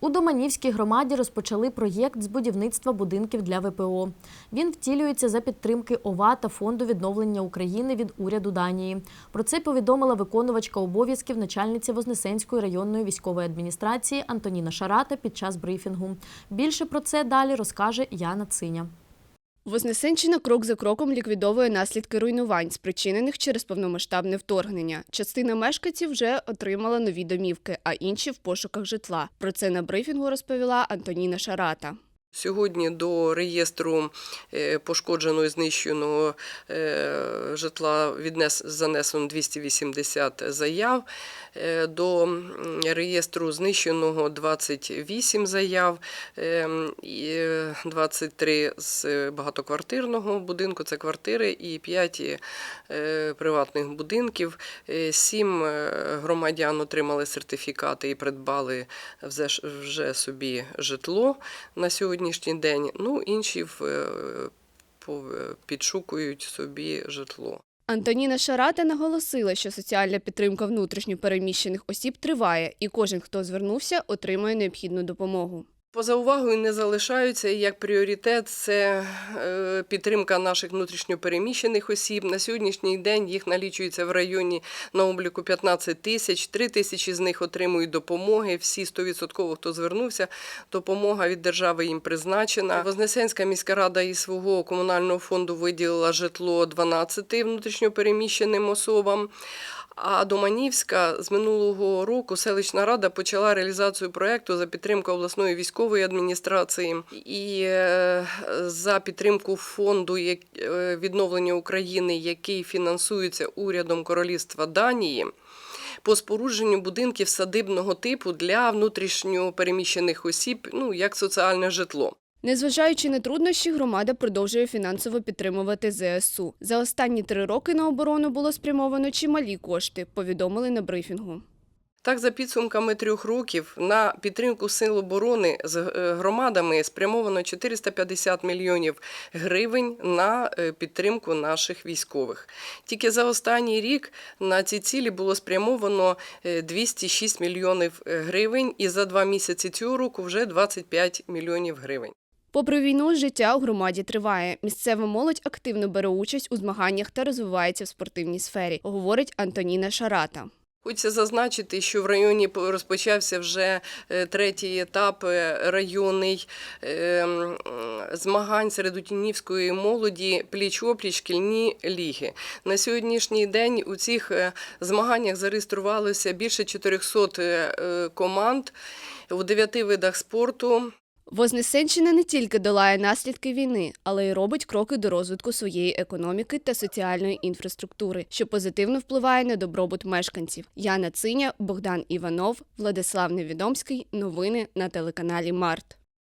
У Доманівській громаді розпочали проєкт з будівництва будинків для ВПО. Він втілюється за підтримки ОВА та Фонду відновлення України від уряду Данії. Про це повідомила виконувачка обов'язків начальниці Вознесенської районної військової адміністрації Антоніна Шарата під час брифінгу. Більше про це далі розкаже Яна Циня. Вознесенщина крок за кроком ліквідовує наслідки руйнувань, спричинених через повномасштабне вторгнення. Частина мешканців вже отримала нові домівки, а інші в пошуках житла. Про це на брифінгу розповіла Антоніна Шарата. Сьогодні до реєстру е, пошкодженого і знищеного е, житла віднес занесено 280 заяв. Е, До реєстру знищеного 28 заяв, е, і, е, 23 з багатоквартирного будинку, це квартири, і 5 е, приватних будинків. Е, Сім е, громадян отримали сертифікати і придбали вже собі житло на сьогоднішній день. Ну, інші в- е, підшукують собі житло. Антоніна Шарата наголосила, що соціальна підтримка внутрішньо переміщених осіб триває, і кожен, хто звернувся, отримує необхідну допомогу. Поза увагою не залишаються як пріоритет це е, підтримка наших внутрішньопереміщених осіб. На сьогоднішній день їх налічується в районі на обліку 15 тисяч. 3 тисячі з них отримують допомоги. Всі 100% хто звернувся, допомога від держави їм призначена. Вознесенська міська рада із свого комунального фонду виділила житло 12 внутрішньопереміщеним особам. А Доманівська з минулого року селищна рада почала реалізацію проекту за підтримку обласної військової адміністрації і е, за підтримку фонду е, відновлення України, який фінансується урядом Королівства Данії. По спорудженню будинків садибного типу для внутрішньо переміщених осіб, ну як соціальне житло. Незважаючи на труднощі, громада продовжує фінансово підтримувати ЗСУ. За останні три роки на оборону було спрямовано чималі кошти, повідомили на брифінгу. Так, за підсумками трьох років на підтримку сил оборони з е, громадами спрямовано 450 мільйонів гривень на е, підтримку наших військових. Тільки за останній рік на ці цілі було спрямовано е, 206 мільйонів е, гривень, і за два місяці цього року вже 25 мільйонів гривень. Попри війну, життя у громаді триває. Місцева молодь активно бере участь у змаганнях та розвивається в спортивній сфері, говорить Антоніна Шарата. Хочеться зазначити, що в районі по- розпочався вже е, третій етап е, районний е, змагань серед утінівської молоді пліч-опліч шкільні ліги. На сьогоднішній день у цих змаганнях зареєструвалося більше 400 е, е, команд у дев'яти видах спорту. Вознесенщина не тільки долає наслідки війни, але й робить кроки до розвитку своєї економіки та соціальної інфраструктури, що позитивно впливає на добробут мешканців. Яна Циня, Богдан Іванов, Владислав Невідомський. Новини на телеканалі Март.